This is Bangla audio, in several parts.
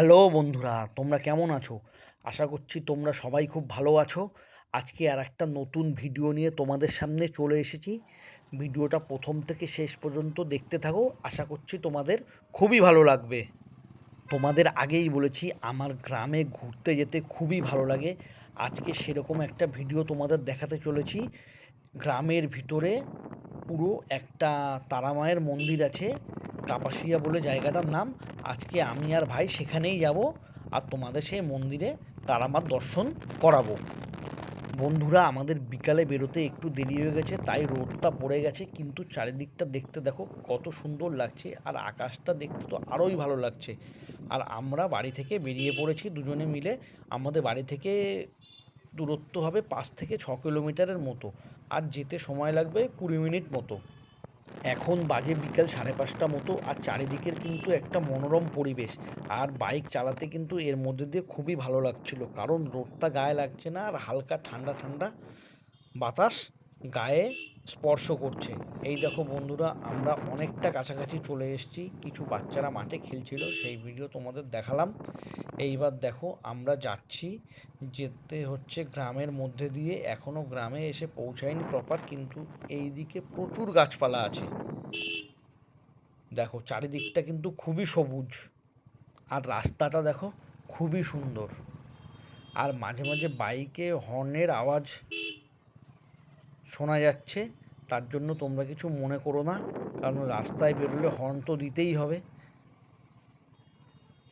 হ্যালো বন্ধুরা, তোমরা কেমন আছো? আশা করছি তোমরা সবাই খুব ভালো আছো। আজকে আর একটা নতুন ভিডিও নিয়ে তোমাদের সামনে চলে এসেছি। ভিডিওটা প্রথম থেকে শেষ পর্যন্ত দেখতে থাকো, আশা করছি তোমাদের খুবই ভালো লাগবে। তোমাদের আগেই বলেছি, আমার গ্রামে ঘুরতে যেতে খুবই ভালো লাগে। আজকে সেরকম একটা ভিডিও তোমাদের দেখাতে চলেছি। গ্রামের ভিতরে পুরো একটা তারামায়ের মন্দির আছে, কাপাসিয়া বলে জায়গাটার নাম। আজকে আমি আর ভাই সেখানেই যাব আর তোমাদের সেই মন্দিরে তারামার দর্শন করাবো। বন্ধুরা, আমাদের বিকালে বেরোতে একটু দেরি হয়ে গেছে, তাই রোদটা পড়ে গেছে, কিন্তু চারিদিকটা দেখতে দেখো কত সুন্দর লাগছে আর আকাশটা দেখতে তো আরোই ভালো লাগছে। আর আমরা বাড়ি থেকে বেরিয়ে পড়েছি দুজনে মিলে, আমাদের বাড়ি থেকে দূরত্ব হবে পাঁচ থেকে ছ কিলোমিটারের মতো। আর যেতে সময় লাগবে কুড়ি মিনিট মতো। এখন বাজে বিকেল সাড়ে পাঁচটা মতো আর চারিদিকের কিন্তু একটা মনোরম পরিবেশ। আর বাইক চালাতে কিন্তু এর মধ্যে দিয়ে খুবই ভালো লাগছিল। কারণ রোদটা গায়ে লাগছে না আর হালকা ঠান্ডা ঠান্ডা বাতাস গায়ে স্পর্শ করছে। এই দেখো বন্ধুরা, আমরা অনেকটা কাছাকাছি চলে এসেছি। কিছু বাচ্চারা মাঠে খেলছিল, সেই ভিডিও তোমাদের দেখালাম। এইবার দেখো, আমরা যাচ্ছি যেতে হচ্ছে গ্রামের মধ্যে দিয়ে। এখনও গ্রামে এসে পৌঁছায়নি প্রপার কিন্তু এই দিকে প্রচুর গাছপালা আছে। দেখো, চারিদিকটা কিন্তু খুবই সবুজ। আর রাস্তাটা দেখো, খুবই সুন্দর। আর মাঝে মাঝে বাইকে, হর্নের আওয়াজ শোনা যাচ্ছে, তার জন্য তোমরা কিছু মনে করো না, কারণ রাস্তায় বেরোলে হর্ন তো দিতেই হবে।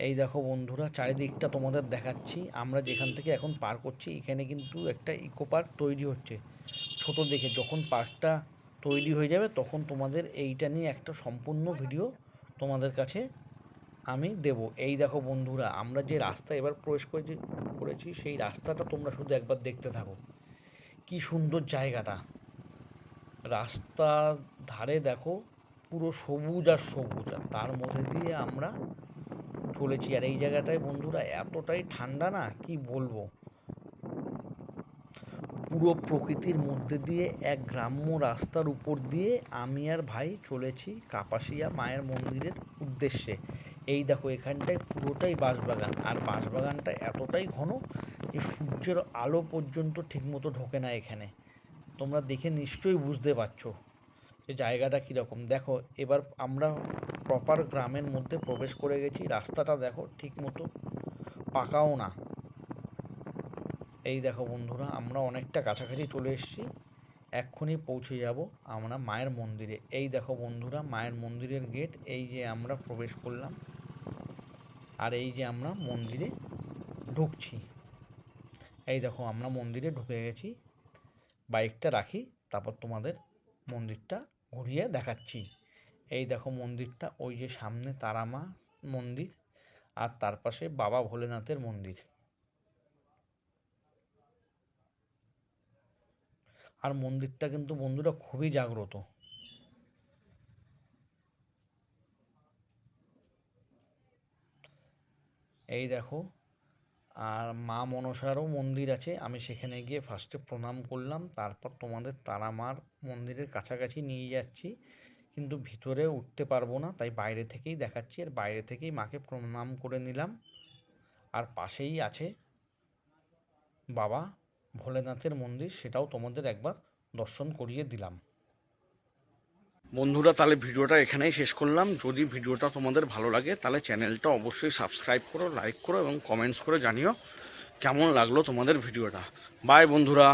এই দেখো বন্ধুরা, চারিদিকটা তোমাদের দেখাচ্ছি। আমরা যেখান থেকে এখন পার করছি, এখানে কিন্তু একটা ইকো পার্ক তৈরি হচ্ছে। ছোট দেখে যখন পার্কটা তৈরি হয়ে যাবে, তখন তোমাদের এইটা নিয়ে একটা সম্পূর্ণ ভিডিও তোমাদের কাছে আমি দেব। এই দেখো বন্ধুরা, আমরা যে রাস্তা এবার প্রবেশ করেছি করেছি, সেই রাস্তাটা তোমরা শুধু একবার দেখতে থাকো। কি সুন্দর জায়গাটা। রাস্তার ধারে দেখো, পুরো সবুজ আর সবুজ, আর তার মধ্যে দিয়ে আমরা চলেছি। আর এই জায়গাটায় বন্ধুরা, এতটাই ঠান্ডা না, কি বলব? পুরো প্রকৃতির মধ্যে দিয়ে এক গ্রাম্য রাস্তার উপর দিয়ে আমি আর ভাই চলেছি কাপাসিয়া মায়ের মন্দিরের উদ্দেশ্যে। এই দেখো, এখানটায় পুরোটাই বাঁশবাগান। আর বাঁশবাগানটা এতটাই ঘন যে সূর্যের আলো পর্যন্ত ঠিকমতো ঢোকে না এখানে। তোমরা দেখে নিশ্চয়ই বুঝতে পারছ যে জায়গাটা কীরকম। দেখো, এবার আমরা প্রপার গ্রামের মধ্যে প্রবেশ করে গেছি। রাস্তাটা দেখো, ঠিকমতো পাকাও না। এই দেখো বন্ধুরা, আমরা অনেকটা কাছাকাছি চলে এসেছি। এক্ষুনি পৌঁছে যাব আমরা মায়ের মন্দিরে। এই দেখো বন্ধুরা, মায়ের মন্দিরের গেট এই যে আমরা প্রবেশ করলাম আর এই যে আমরা মন্দিরে ঢুকছি। এই দেখো আমরা মন্দিরে ঢুকে গেছি, বাইকটা রাখি, তারপর তোমাদের মন্দিরটা ঘুরিয়ে দেখাচ্ছি। এই দেখো মন্দিরটা, ওই যে সামনে তারামা মন্দির আর তার পাশে বাবা ভোলেনাথের মন্দির। আর মন্দিরটা কিন্তু বন্ধুরা খুবই জাগ্রত। এই দেখো, আর মা মনসারও মন্দির আছে, আমি সেখানে গিয়ে ফার্স্টে প্রণাম করলাম, তারপর তোমাদের তারা মার মন্দিরের কাছাকাছি নিয়ে যাচ্ছি, কিন্তু ভিতরে উঠতে পারব না, তাই বাইরে থেকেই দেখাচ্ছি, আর বাইরে থেকেই মাকে প্রণাম করে নিলাম, আর পাশেই আছে বাবা ভোলেনাথের মন্দির, সেটাও তোমাদের একবার দর্শন করিয়ে দিলাম। বন্ধুরা, তাহলে ভিডিওটা এখানেই শেষ করলাম। যদি ভিডিওটা তোমাদের ভালো লাগে, তাহলে চ্যানেলটা অবশ্যই সাবস্ক্রাইব করো, লাইক করো এবং কমেন্টস করে জানিও কেমন লাগল তোমাদের ভিডিওটা। বাই বন্ধুরা।